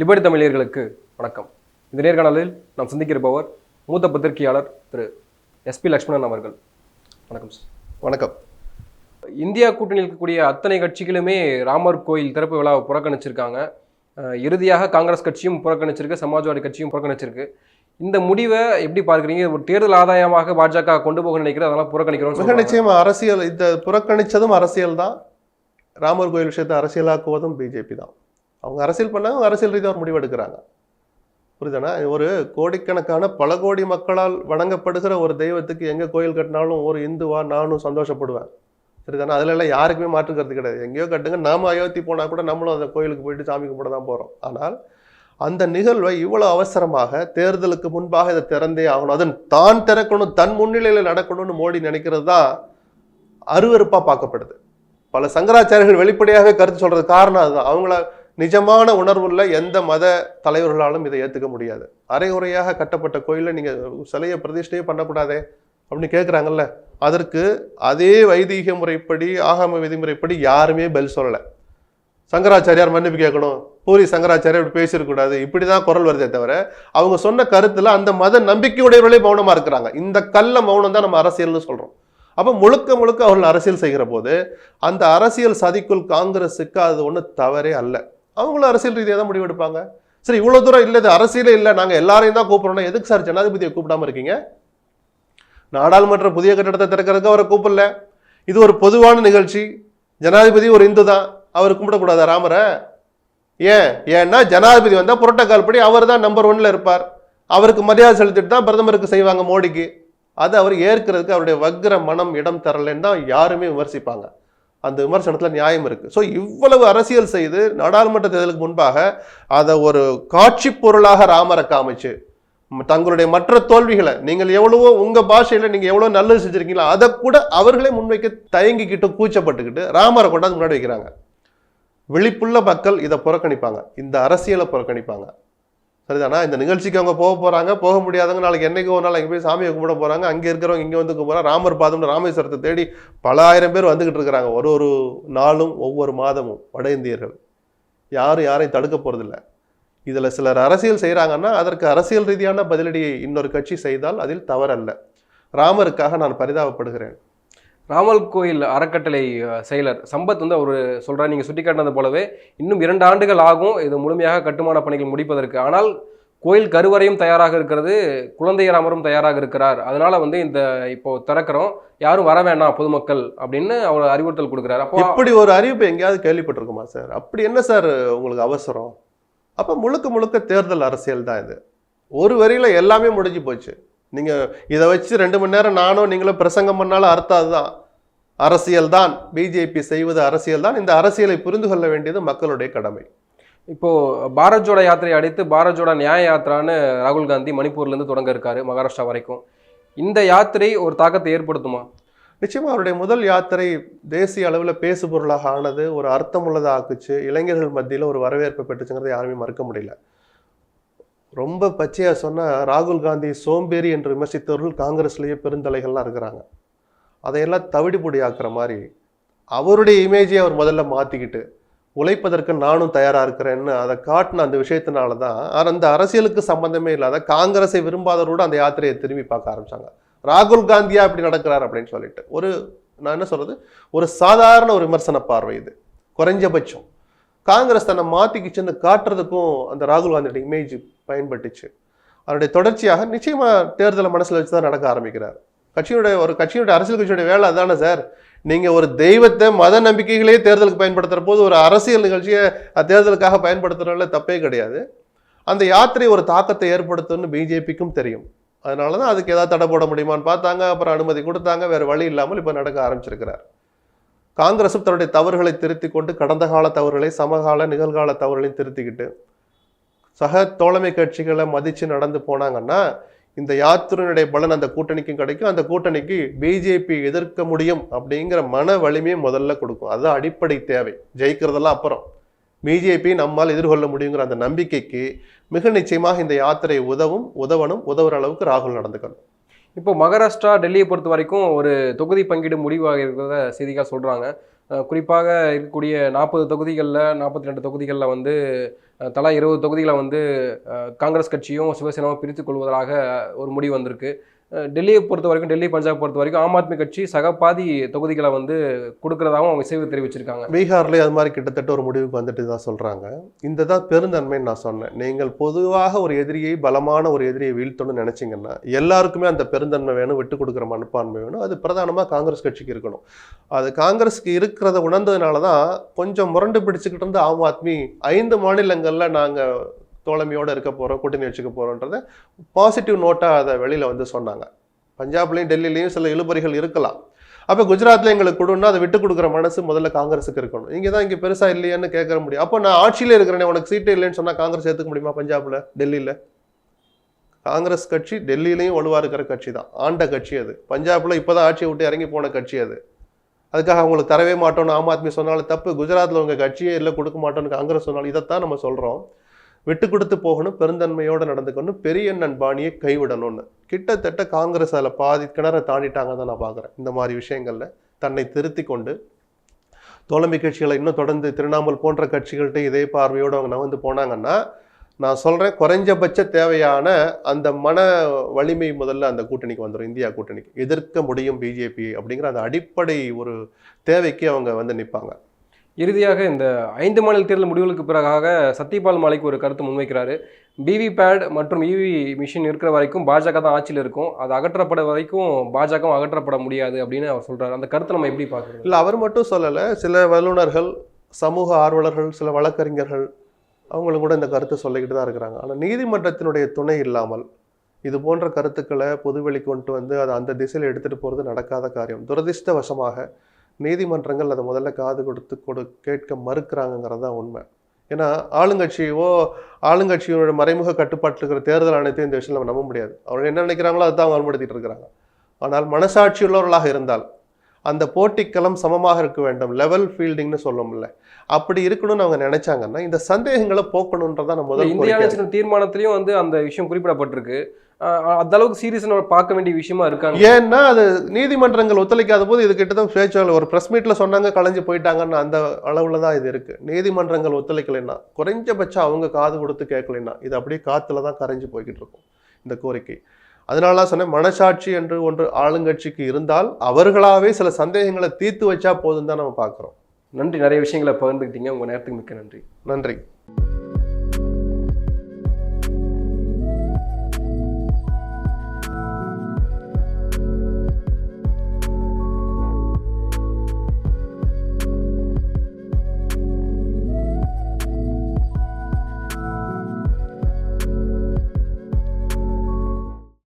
Liberty தமிழர்களுக்கு வணக்கம். இந்த நேர்காணலில் நாம் சந்திக்கிருப்பவர் மூத்த பத்திரிகையாளர் திரு எஸ்பி லக்ஷ்மணன் அவர்கள். வணக்கம் சார் வணக்கம். இந்தியா கூட்டணியில் இருக்கக்கூடிய அத்தனை கட்சிகளுமே ராமர் கோயில் திறப்பு விழாவை புறக்கணிச்சிருக்காங்க. இறுதியாக காங்கிரஸ் கட்சியும் புறக்கணிச்சிருக்கு சமாஜ்வாடி கட்சியும் புறக்கணிச்சிருக்கு. இந்த முடிவை எப்படி பார்க்குறீங்க? ஒரு தேர்தல் ஆதாயமாக பாஜக கொண்டு போக நினைக்கிறது அதெல்லாம் புறக்கணிக்கிறோம் மிக நிச்சயமா அரசியல் இந்த புறக்கணிச்சதும் அரசியல் தான் ராமர் கோயில் விஷயத்தை அரசியலாக்குவதும் பிஜேபி தான். அவங்க அரசியல் பண்ணாங்க அவங்க அரசியல் ரீதியாக ஒரு முடிவு எடுக்கிறாங்க புரியுதானா ஒரு கோடிக்கணக்கான பல கோடி மக்களால் வணங்கப்படுகிற ஒரு தெய்வத்துக்கு எங்கே கோயில் கட்டினாலும் ஒரு இந்துவா நானும் சந்தோஷப்படுவேன். சரிதானே? அதிலெல்லாம் யாருக்குமே மாற்றுக்கிறது கிடையாது. எங்கேயோ கட்டுங்க நாம அயோத்தி போனால் கூட நம்மளும் அந்த கோயிலுக்கு போயிட்டு சாமி கும்பிட தான் போகிறோம் ஆனால் அந்த நிகழ்வை இவ்வளோ அவசரமாக தேர்தலுக்கு முன்பாக இதை திறந்தே ஆகணும். அதன் தான் திறக்கணும் தன் முன்னிலையில் நடக்கணும்னு மோடி நினைக்கிறது தான் அருவறுப்பாக பார்க்கப்படுது. பல சங்கராச்சாரியர்கள் வெளிப்படையாகவே கருத்து சொல்கிறது காரணம் அதுதான். அவங்கள நிஜமான உணர்வுள்ள எந்த மத தலைவர்களாலும் இதை ஏற்றுக்க முடியாது. அரைகுறையாக கட்டப்பட்ட கோயிலில் நீங்கள் சிலையை பிரதிஷ்டையே பண்ணக்கூடாதே அப்படின்னு கேட்குறாங்கல்ல அதற்கு அதே வைதீக முறைப்படி ஆகம விதிமுறைப்படி யாருமே பெல் சொல்லலை. சங்கராச்சாரியார் மன்னிப்பு கேட்கணும். பூரி சங்கராச்சாரியார் இப்படி பேசியிருக்கக்கூடாது இப்படிதான் குரல் வருதே தவிர அவங்க சொன்ன கருத்தில் அந்த மத நம்பிக்கையுடையவர்களே மௌனமாக இருக்கிறாங்க. இந்த கல்ல மௌனம் தான் நம்ம அரசியல்னு சொல்கிறோம் அப்போ முழுக்க முழுக்க அவர்கள் அரசியல் செய்கிற போது அந்த அரசியல் சதிக்குள் காங்கிரஸுக்கு அது ஒன்றும் தவறே அல்ல. அவங்களும் அரசியல் ரீதியாக தான் முடிவெடுப்பாங்க. சரி இவ்வளோ தூரம் இல்லை இது அரசியலே இல்லை நாங்கள் எல்லாரையும் தான் கூப்பிட்றோம்னா எதுக்கு சார் ஜனாதிபதியை கூப்பிடாம இருக்கீங்க? நாடாளுமன்ற புதிய கட்டடத்தை திறக்கிறதுக்கு அவரை கூப்பிடல. இது ஒரு பொதுவான நிகழ்ச்சி. ஜனாதிபதி ஒரு இந்து தான். அவர் கும்பிடக்கூடாதா ராமரை? ஏன்? ஏன்னா ஜனாதிபதி வந்தால் புரோட்டோக்கால் படி அவர் தான் நம்பர் ஒன்ல இருப்பார். அவருக்கு மரியாதை செலுத்திட்டு தான் பிரதமருக்கு செய்வாங்க மோடிக்கு. அதை அவர் ஏற்கிறதுக்கு அவருடைய வக்ர மனம் இடம் தரலைன்னு தான் யாருமே விமர்சிப்பாங்க. அந்த விமர்சனத்தில் நியாயம் இருக்குது ஸோ இவ்வளவு அரசியல் செய்து நாடாளுமன்ற தேர்தலுக்கு முன்பாக அதை ஒரு காட்சி பொருளாக ராமரை காமிச்சு தங்களுடைய மற்ற தோல்விகளை நீங்கள் எவ்வளவோ உங்கள் பாஷையில் நீங்கள் எவ்வளோ நல்லது செஞ்சுருக்கீங்களோ அதை கூட அவர்களே முன்வைக்க தயங்கிக்கிட்டு கூச்சப்பட்டுக்கிட்டு ராமரை கொண்டாந்து முன்னாடி வைக்கிறாங்க. விழிப்புள்ள மக்கள் இதை புறக்கணிப்பாங்க. இந்த அரசியலை புறக்கணிப்பாங்க. சரிதானா? இந்த நிகழ்ச்சிக்கு அவங்க போக போகிறாங்க போக முடியாதவங்க நாளைக்கு என்னைக்கு ஒரு நாள் அங்கே போய் சாமியை கும்பிட போகிறாங்க அங்கே இருக்கிறவங்க இங்கே வந்து கும்பிட்றாங்க. ராமர் பாதம்னு ராமேஸ்வரத்தை தேடி பல ஆயிரம் பேர் வந்துக்கிட்டு இருக்கிறாங்க. ஒரு ஒரு நாளும் ஒவ்வொரு மாதமும் வட இந்தியர்கள். யாரும் யாரையும் தடுக்க போகிறதில்ல இதில் சிலர் அரசியல் செய்கிறாங்கன்னா அதற்கு அரசியல் ரீதியான பதிலடியை இன்னொரு கட்சி செய்தால் அதில் தவறல்ல. ராமருக்காக நான் பரிதாபப்படுகிறேன். ராமல் கோயில் அறக்கட்டளை செயலர் சம்பத் வந்து அவர் சொல்கிறார் நீங்கள் சுட்டி சுட்டிக்காட்டினது போலவே இன்னும் இரண்டு ஆண்டுகள் ஆகும் இது முழுமையாக கட்டுமான பணிகள் முடிப்பதற்கு. ஆனால் கோயில் கருவறையும் தயாராக இருக்கிறது குழந்தை ராமரும் தயாராக இருக்கிறார். அதனால வந்து இந்த இப்போ திறக்கிறோம் யாரும் வர வேண்டாம் பொதுமக்கள் அப்படின்னு அவர் அறிவுறுத்தல் கொடுக்குறாரு. அப்போ இப்படி ஒரு அறிவிப்பு எங்கேயாவது கேள்விப்பட்டிருக்குமா சார்? அப்படி என்ன சார் உங்களுக்கு அவசரம்? அப்போ முழுக்க முழுக்க தேர்தல் அரசியல் தான் இது. ஒரு வரியில எல்லாமே முடிஞ்சு போச்சு. நீங்க இதை வச்சு ரெண்டு மணி நேரம் நானும் நீங்களும் பிரசங்கம் பண்ணாலும் அர்த்தம் அதுதான். அரசியல் தான். பிஜேபி செய்வது அரசியல் தான். இந்த அரசியலை புரிந்து கொள்ள வேண்டியது மக்களுடைய கடமை. இப்போ பாரத் ஜோடா யாத்திரை அடித்து பாரத் ஜோடா நியாய யாத்திரான்னு ராகுல் காந்தி மணிப்பூர்ல இருந்து தொடங்க இருக்காரு மகாராஷ்டிரா வரைக்கும். இந்த யாத்திரை ஒரு தாக்கத்தை ஏற்படுத்துமா? நிச்சயமா அவருடைய முதல் யாத்திரை தேசிய அளவில் பேசு பொருளாக ஆனது ஒரு அர்த்தமுள்ளதாக ஆக்குச்சு இளைஞர்கள் மத்தியில் ஒரு வரவேற்பை பெற்றுச்சுங்கிறத யாருமே மறுக்க முடியல. ரொம்ப பச்சையாக சொன்னால் ராகுல் காந்தி சோம்பேறி என்று விமர்சித்தவர்கள் காங்கிரஸ்லேயே பெருந்தலைகள்லாம் இருக்கிறாங்க. அதையெல்லாம் தவிடுபொடி ஆக்குற மாதிரி அவருடைய இமேஜை அவர் முதல்ல மாற்றிக்கிட்டு உழைப்பதற்கு நானும் தயாராக இருக்கிறேன்னு அதை காட்டின அந்த விஷயத்தினால தான் அந்த அரசியலுக்கு சம்பந்தமே இல்லாத காங்கிரஸை விரும்பாதவரோட அந்த யாத்திரையை திரும்பி பார்க்க ஆரம்பிச்சாங்க. ராகுல் காந்தியா இப்படி நடக்கிறார் அப்படின்னு சொல்லிட்டு ஒரு நான் என்ன சொல்கிறது ஒரு சாதாரண ஒரு விமர்சன பார்வை இது. குறைஞ்சபட்சம். காங்கிரஸ் தன்னை மாற்றிக்கிச்சுன்னு காட்டுறதுக்கும் அந்த ராகுல் காந்தியோட இமேஜ் பயன்பட்டுச்சு. அதனுடைய தொடர்ச்சியாக நிச்சயமாக தேர்தலை மனசில் வச்சு தான் நடக்க ஆரம்பிக்கிறார். கட்சியுடைய ஒரு கட்சியுடைய அரசியல் கட்சியுடைய வேலை அதானே சார்? நீங்கள் ஒரு தெய்வத்தை மத நம்பிக்கைகளே தேர்தலுக்கு பயன்படுத்துகிற போது ஒரு அரசியல் நிகழ்ச்சியை தேர்தலுக்காக பயன்படுத்துறதுல தப்பே கிடையாது. அந்த யாத்திரை ஒரு தாக்கத்தை ஏற்படுத்தும்னு பிஜேபிக்கும் தெரியும். அதனால தான் அதுக்கு ஏதாவது தடை போட முடியுமான்னு பார்த்தாங்க அப்புறம் அனுமதி கொடுத்தாங்க வேறு வழி இல்லாமல் இப்போ நடக்க ஆரம்பிச்சிருக்கிறார். காங்கிரஸும் தன்னுடைய தவறுகளை திருத்தி கொண்டு கடந்த கால தவறுகளை சமகால நிகழ்கால தவறுகளையும் திருத்திக்கிட்டு சக தோழமை கட்சிகளை மதித்து நடந்து போனாங்கன்னா இந்த யாத்திரையினுடைய பலன் அந்த கூட்டணிக்கும் கிடைக்கும். அந்த கூட்டணிக்கு பிஜேபி எதிர்க்க முடியும் அப்படிங்கிற மன வலிமையை முதல்ல கொடுக்கும். அதுதான் அடிப்படை தேவை. ஜெயிக்கிறதெல்லாம் அப்புறம். பிஜேபி நம்மால் எதிர்கொள்ள முடியுங்கிற அந்த நம்பிக்கைக்கு மிக நிச்சயமாக இந்த யாத்திரை உதவும் உதவணும் உதவுற அளவுக்கு ராகுல் நடந்துக்கணும். இப்போ மகாராஷ்டிரா டெல்லியை பொறுத்த வரைக்கும் ஒரு தொகுதி பங்கீடு முடிவாக இருக்கிறத செய்திகள் சொல்கிறாங்க குறிப்பாக இருக்கக்கூடிய நாற்பது தொகுதிகளில் நாற்பத்தி ரெண்டு தொகுதிகளில் வந்து தலா இருபது தொகுதிகளை வந்து காங்கிரஸ் கட்சியும் சிவசேனாவும் பிரித்துக் கொள்வதாக ஒரு முடிவு வந்திருக்கு. டெல்லியை பொறுத்த வரைக்கும் டெல்லி பஞ்சாப் பொறுத்த வரைக்கும் ஆம் ஆத்மி கட்சி சகபாதி தொகுதிகளை வந்து கொடுக்கறதாகவும் அவங்க சேவை தெரிவிச்சிருக்காங்க. பீகார்லேயே அது மாதிரி கிட்டத்தட்ட ஒரு முடிவுக்கு வந்துட்டு தான் சொல்கிறாங்க இந்த தான் பெருந்தன்மைன்னு நான் சொன்னேன். நீங்கள் பொதுவாக ஒரு எதிரியை பலமான ஒரு எதிரியை வீழ்த்தணும்னு நினச்சிங்கன்னா எல்லாருக்குமே அந்த பெருந்தன்மை வேணும் விட்டு கொடுக்குற மனப்பான்மை வேணும். அது பிரதானமாக காங்கிரஸ் கட்சிக்கு இருக்கணும். அது காங்கிரஸுக்கு இருக்கிறத உணர்ந்ததுனால தான் கொஞ்சம் முரண்டு பிடிச்சிக்கிட்டு இருந்த ஆம் ஆத்மி ஐந்து மாநிலங்களில் நாங்கள் தோழமையோடு இருக்க போகிறோம் கூட்டணி வச்சுக்க போகிறோன்றத பாசிட்டிவ் நோட்டாக அதை வெளியில் வந்து சொன்னாங்க. பஞ்சாப்லேயும் டெல்லியிலையும் சில இழுபறிகள் இருக்கலாம். அப்போ குஜராத்தில் எங்களுக்கு கொடுன்னா அதை விட்டு கொடுக்குற மனசு முதல்ல காங்கிரஸுக்கு இருக்கணும். இங்கே தான் இங்கே பெருசாக இல்லையான்னு கேட்க முடியும். அப்போ நான் ஆட்சியில் இருக்கிறேனே உனக்கு சீட்டு இல்லைன்னு சொன்னால் காங்கிரஸ் ஏற்றுக்க முடியுமா பஞ்சாபில் டெல்லியில்? காங்கிரஸ் கட்சி டெல்லியிலையும் வலுவாக இருக்கிற கட்சி தான். ஆண்ட கட்சி அது. பஞ்சாபில் இப்போ தான் ஆட்சியை விட்டு இறங்கி போன கட்சி அது. அதுக்காக அவங்களுக்கு தரவே மாட்டோம்னு ஆம் ஆத்மி சொன்னாலும் தப்பு. குஜராத்தில் உங்கள் கட்சியே இல்லை கொடுக்க மாட்டோம்னு காங்கிரஸ் சொன்னாலும் இதைத்தான் நம்ம சொல்கிறோம் விட்டு கொடுத்து போகணும் பெருந்தன்மையோடு நடந்துக்கணும் பெரிய அண்ணன் பாணியை கைவிடணும்னு. கிட்டத்தட்ட காங்கிரஸ் அதில் பாதி கிணற தாண்டிட்டாங்க தான் நான் பார்க்குறேன். இந்த மாதிரி விஷயங்களில் தன்னை திருத்தி கொண்டு தோழமை கட்சிகளை இன்னும் தொடர்ந்து திரிணாமுல் போன்ற கட்சிகள்கிட்ட இதே பார்வையோடு அவங்க நகர்ந்து போனாங்கன்னா நான் சொல்கிறேன் குறைஞ்சபட்ச தேவையான அந்த மன வலிமை முதல்ல அந்த கூட்டணிக்கு வந்துடும் இந்தியா கூட்டணிக்கு. எதிர்க்க முடியும் பிஜேபி அப்படிங்கிற அந்த அடிப்படை ஒரு தேவைக்கு அவங்க வந்து நிற்பாங்க. இறுதியாக இந்த ஐந்து மாநில தேர்தல் முடிவுகளுக்கு பிறகாக சத்யபால் மாலிக் ஒரு கருத்து முன்வைக்கிறாரு. பிவி பேட் மற்றும் இவி மிஷின் இருக்கிற வரைக்கும் பாஜக தான் ஆட்சியில் இருக்கும். அது அகற்றப்பட வரைக்கும் பாஜகவும் அகற்றப்பட முடியாது அப்படின்னு அவர் சொல்றாரு. அந்த கருத்தை நம்ம எப்படி பார்க்குறது? இல்லை அவர் மட்டும் சொல்லலை. சில வல்லுநர்கள் சமூக ஆர்வலர்கள் சில வழக்கறிஞர்கள் அவங்களும் கூட இந்த கருத்தை சொல்லிக்கிட்டு தான் இருக்கிறாங்க. ஆனால் நீதிமன்றத்தினுடைய துணை இல்லாமல் இது போன்ற கருத்துக்களை பொதுவெளி கொண்டு வந்து அதை அந்த திசையில் எடுத்துகிட்டு போகிறது நடக்காத காரியம். துரதிர்ஷ்டவசமாக நீதிமன்றங்கள் அதை முதல்ல காது கொடுத்து கொடு கேட்க மறுக்கிறாங்கங்கிறது தான் உண்மை. ஏன்னா ஆளுங்கட்சியோ ஆளுங்கட்சியோட மறைமுக கட்டுப்பாட்டில் இருக்கிற தேர்தல் ஆணையத்தையும் இந்த விஷயம் நம்ம நம்ப முடியாது. அவங்க என்ன நினைக்கிறாங்களோ அதுதான் அவங்க அமல்படுத்திட்டு இருக்கிறாங்க ஆனால் மனசாட்சி உள்ளவர்களாக இருந்தால் அந்த போட்டிக்களம் சமமாக இருக்க வேண்டும். லெவல் ஃபீல்டிங்னு சொல்லும்ல அப்படி இருக்கணும்னு அவங்க நினைச்சாங்கன்னா இந்த சந்தேகங்களை போக்கணுன்றதான் நம்ம முதல் இந்திய தீர்மானத்திலையும் வந்து அந்த விஷயம் குறிப்பிடப்பட்டிருக்கு. அந்த அளவுக்கு சீரியஸ் பார்க்க வேண்டிய விஷயமா இருக்காங்க. ஏன்னா அது நீதிமன்றங்கள் ஒத்துழைக்காத போது இது கிட்டத்தட்ட பேச்சுவார்த்தை ஒரு ப்ரெஸ் மீட்ல சொன்னாங்க கலைஞ்சு போயிட்டாங்கன்னு அந்த அளவுல தான் இது இருக்கு. நீதிமன்றங்கள் ஒத்துழைக்கலைன்னா குறைஞ்சபட்சம் அவங்க காது கொடுத்து கேட்கலைன்னா இது அப்படியே காத்துல தான் கரைஞ்சு போய்கிட்டு இருக்கும் இந்த கோரிக்கை. அதனால தான் சொன்னேன் மனசாட்சி என்று ஒன்று ஆளுங்கட்சிக்கு இருந்தால் அவர்களாவே சில சந்தேகங்களை தீர்த்து வச்சா போதும் தான் நம்ம பார்க்குறோம். நன்றி. நிறைய விஷயங்களை பகிர்ந்துக்கிட்டீங்க உங்க நேரத்துக்கு மிக்க நன்றி. நன்றி.